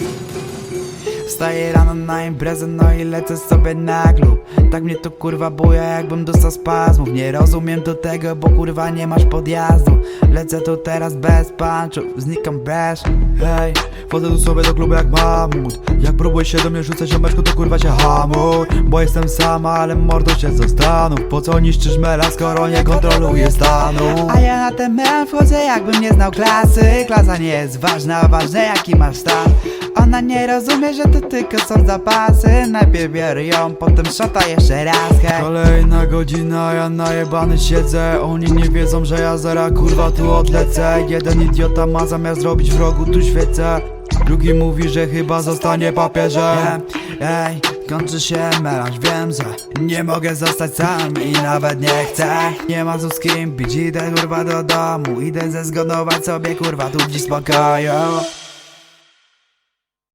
Thank you. Wstaję rano na imprezę, no i lecę sobie na klub. Tak mnie to kurwa buja, jakbym dostał spazmów. Nie rozumiem do tego, bo kurwa nie masz podjazdu. Lecę tu teraz bez punchów, znikam bez. Hej, wchodzę tu sobie do klubu jak mamut. Jak próbujesz się do mnie rzucać ziomeczku to kurwa się hamuj Bo jestem sama, ale mordo się zastanów. Po co niszczysz mela, skoro nie kontroluję stanu? A ja na ten mem wchodzę jakbym nie znał klasy. Klasa nie jest ważna, ważne jaki masz stan. Ona nie rozumie, że to tylko są zapasy Najpierw biorę ją, potem szota jeszcze raz hej. Kolejna godzina, ja najebany siedzę. Oni nie wiedzą, że ja zara kurwa tu odlecę. Jeden idiota ma zamiast zrobić wrogu tu świecę. Drugi mówi, że chyba zostanie papieżem Ej, kończy się melanż, wiem, że nie mogę zostać sam i nawet nie chcę. Nie ma tu z kim bić, idę kurwa do domu. Idę zezgonować sobie kurwa tu dziś spokoju